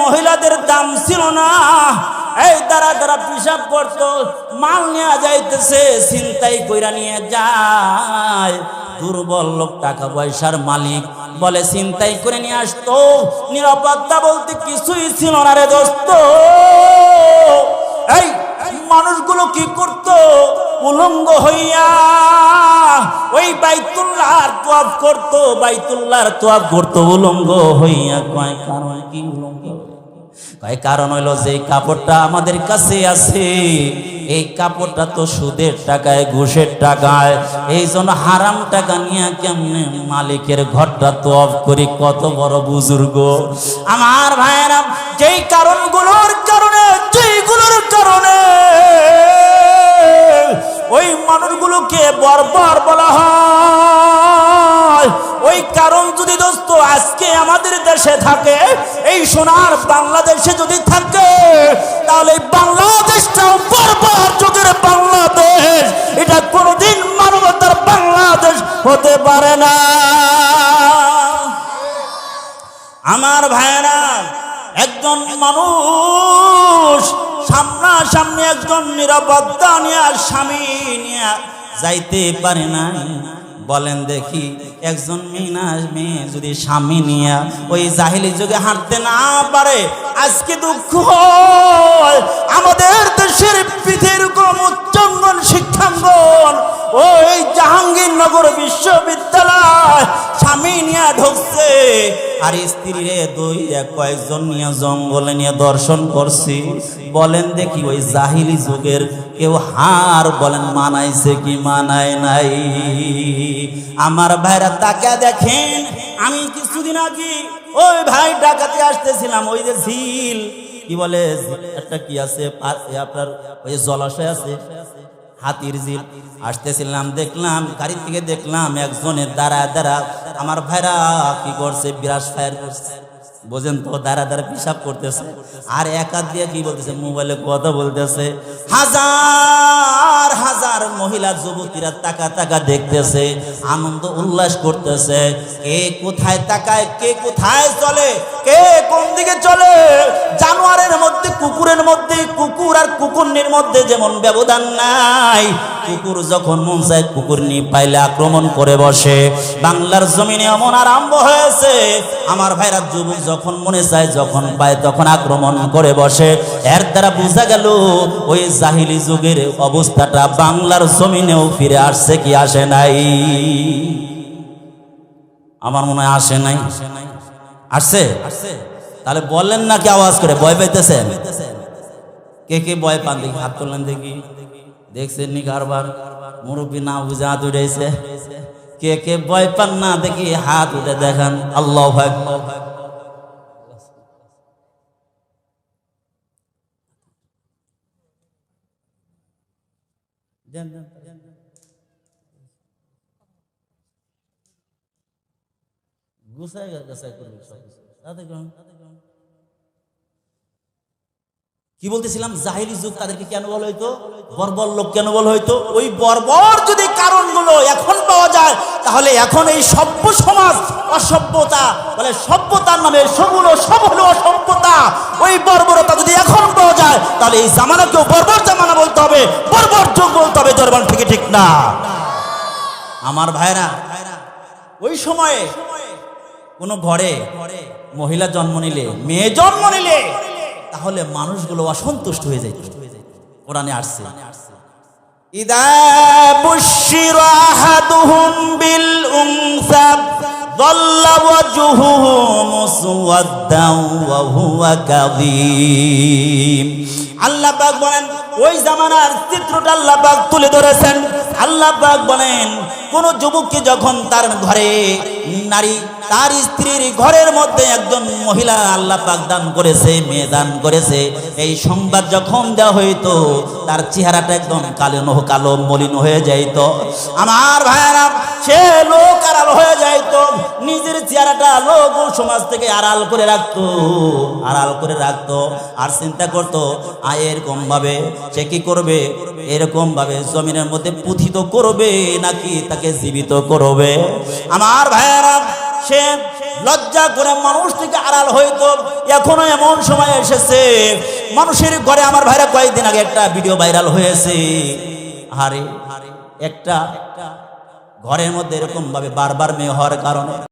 মহিলাদের দাম ছিল না। এই তারা তারা পিসাব করতো, মাল নেওয়া যাইতেছে চিন্তাই কইরা নিয়ে যায়। দুর্বল লোক টাকা পয়সার মালিক বলে চিন্তাই করে নিয়ে আসতো। নিরাপত্তা বলতে কিছুই ছিল না রে দোস্ত। এই মানুষগুলো কি করত? উলঙ্গ হইয়া ওই বাইতুল্লাহর তোয়াব করত, বাইতুল্লাহর তোয়াব করত, উলঙ্গ হইয়া কয় কারণ কি উলঙ্গ? কয় কারণ হইল যে কাপড়টা আমাদের কাছে আছে, এই কাপড়টা তো সুদের টাকায়, ঘুষের টাকায়, এই জন্য হারাম টাকা নিয়ে কেমনে মালিকের ঘরটা তো অফ করি? কত বড় বুজুর্গ। আমার ভাইয়েরা, যেই কারণগুলোর বরবার বলা হয়, ওই কারণ যদি দোস্ত আজকে আমাদের দেশে থাকে, এই সোনার বাংলাদেশে যদি থাকে, তাহলে বাংলাদেশটাও বরবার যুগের বাংলাদেশ। এটা কোনোদিন মানবতার বাংলাদেশ হতে পারে না। আমার ভাইয়েরা, একজন মানুষ সামনাসামনি একজন নিরাপত্তা নিয়ে, স্বামী নিয়ে যাইতে পারে নাই। বলেন দেখি, একজন মিনাস মেয়ে যদি স্বামী নিয়া ওই জাহিলি যুগে হাঁটতে না পারে, আজকে দুঃখ আমাদের দেশের পৃথিবীর কম উচ্চাঙ্গন শিক্ষাঙ্গন ওই জাহাঙ্গীরনগর বিশ্ববিদ্যালয়। স্বামী নিয়ে ঢুকছে। আর স্ত্রী রে দুই কয়েকজন নিয়ে জঙ্গলে নিয়ে দর্শন করছি। বলেন দেখি ওই জাহিলি যুগের কেউ হার বলেন মানাইছে কি মানায় নাই। আমার ভাইরা তাকে দেখেন। আমি কিছুদিন আগে ওই ভাই ডাকাতে আসতেছিলাম, ওই যে ঝিল। কি বলে? একটা কি আছে? আপনার ওই জলাশয় আছে? হাতির জিল। আসতেছিলাম, দেখলাম গাড়ি থেকে দেখলাম একজনের দ্বারা দ্বারা আমার ভাইরা কি করছে? বিরাস ফায়ার করছে। বোঝেন তো দাঁড়া দাঁড়া পিসাব করতেছে। আর এক হাত দিয়ে কি বলতেছে? মোবাইলে কথা বলতেছে। হাজার হাজার মহিলা, যুবতীরা টাকা টাকা দেখতেছে, আনন্দ উল্লাস করতেছে। কে কোথায় তাকায়, কে কোথায় চলে, কে কোন দিকে চলে? জানোয়ারের মধ্যে, কুকুরের মধ্যে, কুকুর আর কুকুরনির মধ্যে যেমন ব্যবধান নাই, কুকুর যখন মন চায় কুকুর নি পাইলে আক্রমণ করে বসে। বাংলার জমিনে এমন আরম্ভ হয়েছে, আমার ভাইরা যুবক যখন মনে চায়, যখন পায়, তখন আক্রমণ করে বসে। এর দ্বারা বোঝা গেল, ওই জাহিলি যুগের অবস্থাটা বাংলার জমিনেও ফিরে আসছে কি আসে নাই। আমার মনে হয় আসে নাই। আসছে? তাহলে বললেন না কি আওয়াজ করে? ভয় পাইতেছেন? কে কে ভয় পান? দেখি, হাত তুললেন দেখি। দেখছেন নি কারবার? মুরব্বী না বুঝে হাত উঠেছে কে কে ভয় পান না দেখি, হাত উঠে দেখান। আল্লাহ গুছাই গাছাই করবে সব কিছু। তাতে গ্রহণ। কি বলতেছিলাম? জাহিরি যুগ তাদেরকে কেন বলা হইতো? বর্বর লোক কেন বলা হইতো? ওই বর্বর যদি কারণগুলো এখন পাওয়া যায়, তাহলে এখন এই সভ্য সমাজ অসভ্যতা, বলে সভ্যতার নামে সবুলো সব হলো অসভ্যতা, ওই বর্বরতা যদি এখন পাওয়া যায়, তাহলে এই জামানাকেও বর্বর জামানা হবে বর্বর যুগ বলতে হবে দরবার থেকে ঠিক না আমার ভাইরা ওই সময়ে কোনো ঘরে মহিলা জন্ম নিলে মেয়ে জন্ম নিলে তাহলে মানুষগুলো অসন্তুষ্ট হয়ে যায় কোরআনে আসছে ইদা বুশিরা আহাদুহুম বিল উনসা ظل وجهه مسودا وهو كظيم আল্লাহ পাক বলেন, ওই জামানার চিত্রটা আল্লাহ পাক তুলে ধরেছেন। আল্লাহ পাক বলেন, কোন যুবককে যখন তার ঘরে নারী তার স্ত্রীর ঘরের মধ্যে একজন মহিলা আল্লাহ পাক দান করেছে, মেয়ে দান করেছে। এই সংবাদ যখন দেওয়া হইতো, তার চেহারাটা একদম কালো কালো মলিন হয়ে যাইত। আমার ভাইয়ারা, সে লোক আড়াল হয়ে যাইতো। নিজের চেহারাটা লোক সমাজ থেকে আড়াল করে রাখতো, আড়াল করে রাখতো আর চিন্তা করতো, আয় এরকম ভাবে সে কি করবে? এরকম ভাবে জমিনের মধ্যে পুথিত করবে নাকি তাকে জীবিত করবে? আমার ভাইয়ারা সে লজ্জা করে মানুষ থেকে আড়াল হইতো। এখনও এমন সময় এসেছে। মানুষের ঘরে আমার ভাইরা কয়েকদিন আগে একটা ভিডিও ভাইরাল হয়েছে। আরে, একটা ঘরের মধ্যে এরকম ভাবে বারবার মেয়ে হওয়ার কারণে